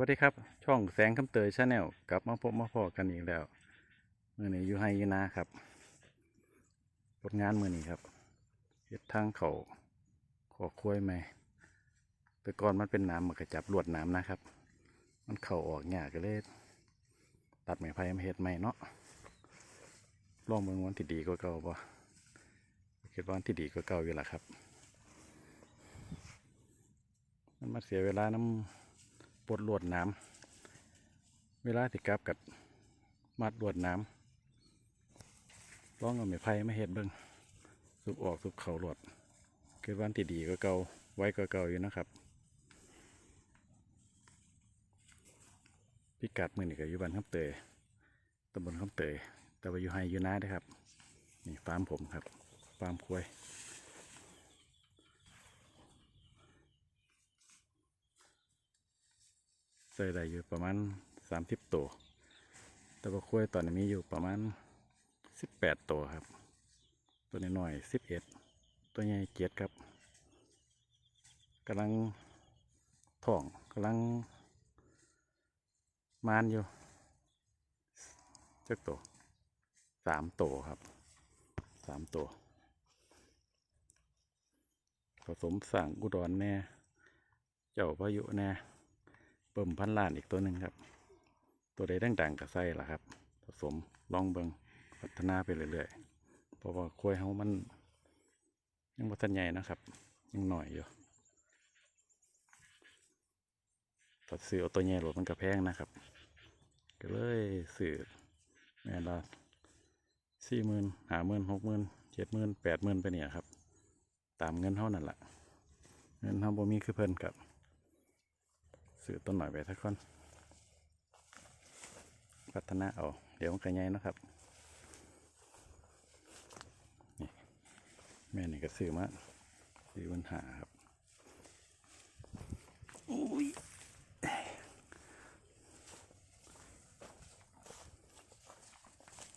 วัสดีครับ ช่องแสงคำเตยชาแนลกลับมาพบมาพอกันอีกแล้วมือนี้อยู่ไฮยีนาครับผลงานมือนี้ครับเฮ็ดทางเขาขอคุ้ยไหมแต่ก่อนมันเป็นน้ำมันกระจับลวดน้ำนะครับ มันเข่าออกยากก็เลยตัดไม้ไผ่มาเฮ็ดใหม่เนาะลองเบิ่งวันที่ดีกว่าเก่าบ่คิดว่าวันที่ดีกว่าเก่าอยู่ละครับ มันมาเสียเวลาน้ำ ปลดลวดน้ำเวลาที่กลับกับมัดลวดน้ำร้องเอาไม้ไผ่มาเฮ็ดเบิ่งสุบออกสุบเข่าลวดคือวันที่ดีก็เก่าไว้ก็เก่าอยู่นะครับ พิกัดมือนี่ก็อยู่บ้านคำเตยตำบลคำเตยแต่ว่าอยู่ไฮอยู่นาด้อครับ นี่ฟาร์มผมครับฟาร์มควาย ใส่ได้อยู่ประมาณสามสิบตัว แต่ว่าคุ้ยตอนนี้มีอยู่ประมาณสิบแปดตัวครับ ตัวน้อยสิบเอ็ดตัวใหญ่เจ็ดครับกำลังท้องกำลังมานอยู่เจ้าตัวสามตัวครับสามตัวผสมสั่งอุดรแน่ เจ้าพายุแน่ เบิ่มพันล้านอีกตัวหนึ่งครับ ตัวใดดังๆก็ใส่ละครับ ผสมลองเบิงพัฒนาไปเรื่อยๆเพราะว่าควายเฮามัน ยังบ่ทันใหญ่นะครับ ยังหน่อยอยู่ตัดซื้อเอาตัวใหญ่รถมันก็แพงนะครับ ก็เลยซื้อแม่ละสี่หมื่นห้าหมื่นหกหมื่นเจ็ดหมื่นแปดหมื่นไปเนี่ยครับ ตามเงินเท่านั่นแหละเงินเท่าบ่มีคือเพิ่นครับ ซื้อต้นหน่อยไปสักคนพัฒนาเอาเดี๋ยวมันก็ใหญ่เนาะครับนี่แม่นี่ก็ซื้อมาซื้อปัญหาครับอุ้ย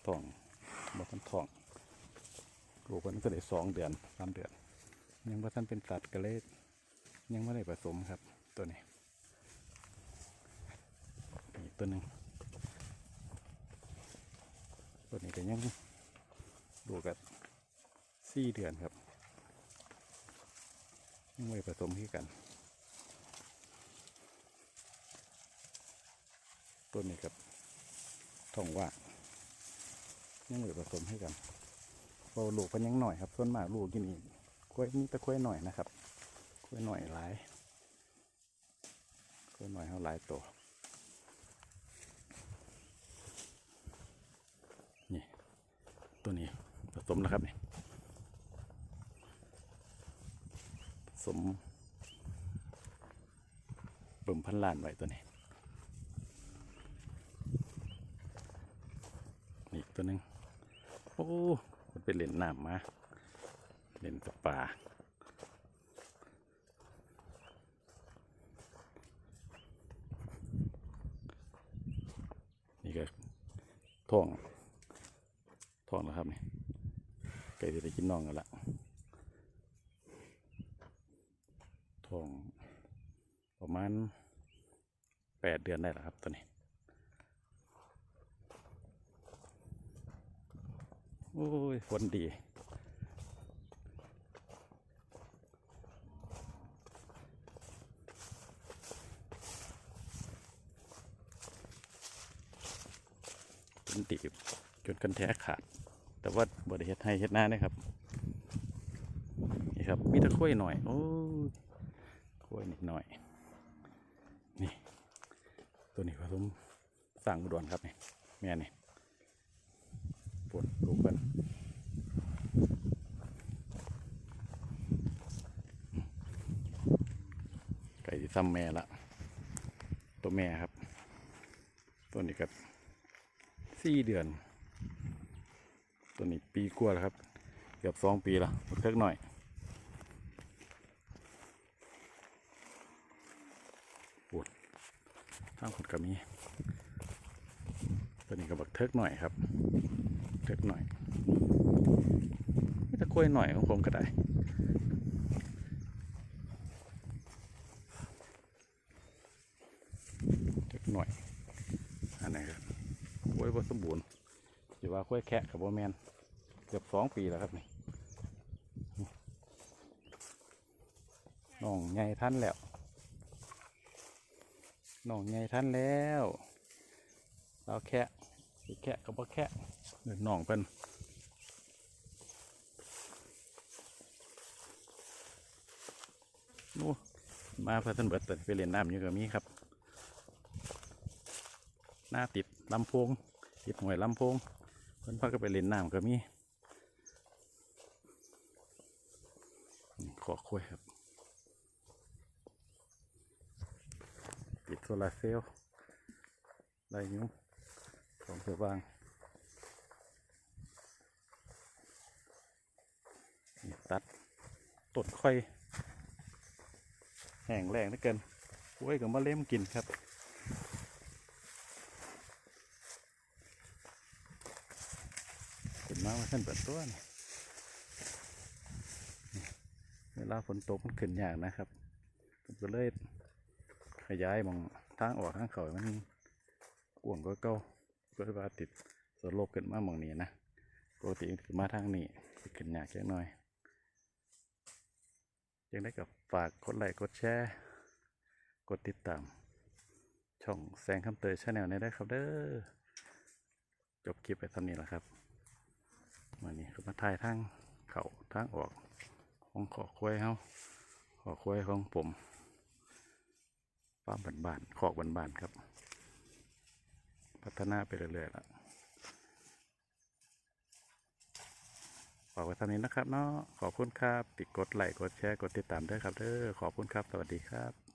ท้องบ่ทันท้องลูกมันก็ได้สองเดือนสามเดือน ยังบ่ทันเป็นสัตว์ก็เลยยังไม่ได้ผสมครับตัวนี้อีก ตัวหนึ่งตัวนี้ก็ยังดูกับสี่เดือนครับยังไม่ผสมที่กัน ตัวนี้กับท้องว่างยังไม่ผสมให้กันเพราลูกมันยังหน่อยครับส่วนมากลูกกินอีกกล้วยนี่ตะกล้วยหน่อยนะครับกล้วยหน่อยหลายกล้วยหน่อยเขาหลายตัว ตัวนี้ผสมนะครับนี่ผสมเบิ่มพันล้านไว้ตัวนี้นี่ตัวหนึงโอ้มันไปเล่นน้ำมาเล่นสปานี่ก็ท้อง ท้องแล้วครับนี่ไก่จะได้กินน่องกันละท้องประมาณแปดเดือนได้แล้วครับตัวนี้โอ้ยฝนดีฝนดีจนกันแท้ขาด แต่ว่าบริเฮ็ดให้เฮ็ดหน้านะครับ นี่ครับ มีตะข้วยหน่อย โอ้ยข้วยนิดหน่อย นี่ ตัวนี้ผสมสั่งอุดรครับนี่แม่นี่ปวดลูกเพิ่นไก่ที่ซ้ำแม่ละ ตัวแม่ครับ ตัวนี้ครับสี่เดือน ตัวนี้ปีกว่าแล้วครับ เกือบสองปีล้วเล็กหน่อยปวดทางคนก็มีตัวนี้ก็บักเทิกหน่อยครับ เทิกหน่อยนี่ตะกล้วยหน่อยของผมก็ได้นหน่อยอันไหนครับกล้วยบ่สมบูรณ์ อยู่ว่ากล้วยแคะกับโบแมนเกือบสองปีแล้วครับนี่น้องใหญ่ท่านแล้วน้องใหญ่ท่านแล้วเราแคะแคะกับบ่แคะเดินน้องเป็นนู่มาเพื่อท่านเบิดแต่ไปเล่นน้ำอยู่กับมีครับ หน้าติดลำโพงติดหวยลำโพง เพิ่นพาก็ไปเล่นน้ำก็มีขอคุยครับติดโซลาเซลล์ได้อยุ่งของเสือบางตัดต้นค่อย แห้งแรงเหลือเกินกล้วยกับมะเล่มกินครับ ขึ้น มาว่าท่านเปิดตัวนี่นี่เวลาฝนตกมันขึ้นยากนะครับผมก็เลยขยายมองทางออกทางเขามันกว้างก็เก่าเพื่อว่าติดสโลบขึ้นมามองนี้นะปกติขึ้นมาทางนี้ขึ้นยากแค่น้อยยังได้กับฝากกดไลค์กดแชร์กดติดตาม ช่องแสงคำเตยชาแนลนี้ได้ครับเด้อจบคลิปไปท่านี้แล้วครับ มานี่ก็มาถ่ายทางเขาทางออกของขอควายเฮาขอควายของผมฟาร์มบ้านขอกบ้านครับ พัฒนาไปเรื่อยๆแล้วฝากไว้เท่านี้นะครับเนาะขอบคุณครับติดกดไลค์กดแชร์กดติดตามด้วยครับเด้อขอบคุณครับ สวัสดีครับ